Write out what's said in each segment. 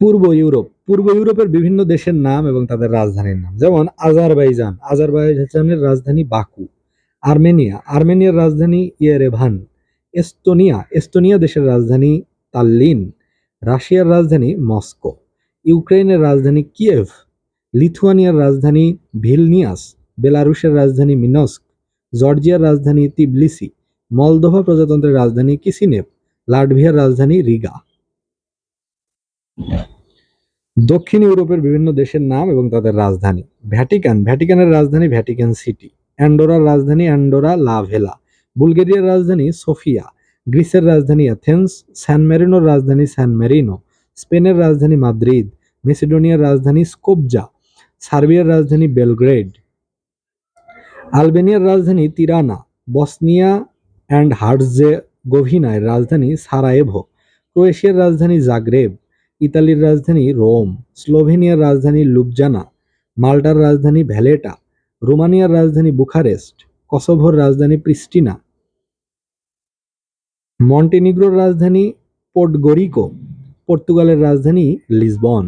পূর্ব Europe. পূর্ব ইউরোপের বিভিন্ন দেশের নাম এবং তাদের রাজধানীর নাম। যেমন আজারবাইজান। আজারবাইজানের রাজধানী বাকু। আর্মেনিয়া। আর্মেনিয়ার রাজধানী ইয়েরেভান। এস্তোনিয়া। এস্তোনিয়া দেশের রাজধানী তাল্লিন। রাশিয়ার রাজধানী মস্কো। ইউক্রেনের রাজধানী কিয়েভ। লিথুয়ানিয়ার রাজধানী ভিলনিয়াস। বেলারুশের রাজধানী মিনস্ক। জর্জিয়ার রাজধানী তিবলিসি। মলদোভা প্রজাতন্ত্রের রাজধানী কিসিনেভ। লাটভিয়ার রাজধানী রিগা। দক্ষিণ ইউরোপের বিভিন্ন দেশের নাম এবং তাদের রাজধানী। ভ্যাটিকান, ভ্যাটিকানের রাজধানী ভ্যাটিকান সিটি। অ্যান্ডোরার রাজধানী অ্যান্ডোরা লাভেলা বুলগেরিয়ার রাজধানী সোফিয়া। গ্রিসের রাজধানী অ্যাথেন্স। স্যান মেরিনোর রাজধানী স্যান মেরিনো। স্পেনের রাজধানী মাদ্রিদ। মেসিডোনিয়ার রাজধানী স্কোপজা। সার্বিয়ার রাজধানী বেলগ্রেড। আলবেনিয়ার রাজধানী তিরানা। বসনিয়া অ্যান্ড হার্জেগোভিনার রাজধানী সারায়েভো। ক্রোয়েশিয়ার রাজধানী জাগ্রেব। ইতালির রাজধানী রোম, স্লোভেনিয়ার রাজধানী লুবজানা, মাল্টার রাজধানী ভ্যালেটা, রোমানিয়ার রাজধানী বুখারেস্ট, কসোভোর রাজধানী প্রিস্টিনা। মন্টিনিগ্রোর রাজধানী পোর্টগোরিকো, পর্তুগালের রাজধানী লিসবন।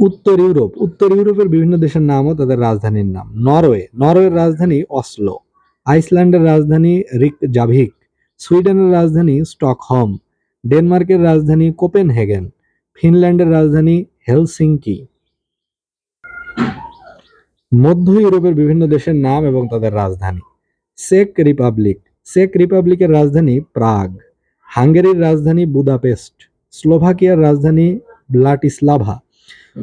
উত্তর ইউরোপ, উত্তর ইউরোপের বিভিন্ন দেশের নামও তাদের রাজধানীর নাম। নরওয়ে, নরওয়ের রাজধানী অসলো। আইসল্যান্ডের রাজধানী রিক জাভিক সুইডেনের রাজধানী স্টকহোম। ডেনমার্কের রাজধানী কোপেনহেগেন, ফিনল্যান্ডের রাজধানী হেলসিঙ্কি। মধ্য ইউরোপের বিভিন্ন দেশের নাম এবং তাদের রাজধানী। চেক রিপাবলিক চেক রিপাবলিকের রাজধানী প্রাগ। হাঙ্গেরির রাজধানী বুদাপেস্ট, স্লোভাকিয়ার রাজধানী ব্লাটিস্লাভা।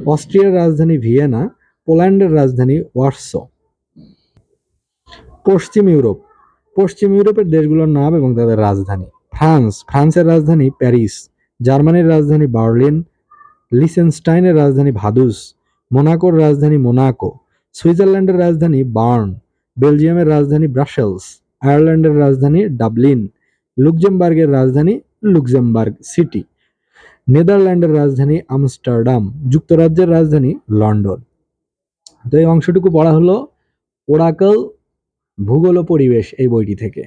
অস্ট্রিয়ার রাজধানী ভিয়েনা, পোল্যান্ডের রাজধানী ওয়ার্সো। পশ্চিম ইউরোপ, পশ্চিম ইউরোপের দেশগুলোর নাম এবং তাদের রাজধানী। ফ্রান্স, ফ্রান্সের রাজধানী প্যারিস, জার্মানির রাজধানী বার্লিন, লিসেনস্টাইনের রাজধানী ভাদুস, মোনাকোর রাজধানী মোনাকো, সুইজারল্যান্ডের রাজধানী বার্ন, বেলজিয়ামের রাজধানী ব্রাসেলস, আয়ারল্যান্ডের রাজধানী ডাবলিন, লুক্সেমবার্গের রাজধানী লুক্সেমবার্গ সিটি, নেদারল্যান্ডের রাজধানী আমস্টারডাম, যুক্তরাজ্যের রাজধানী লন্ডন। তো এই অংশটুকু পড়া হলো ওরাকল ভূগোল ও পরিবেশ এই বইটি থেকে।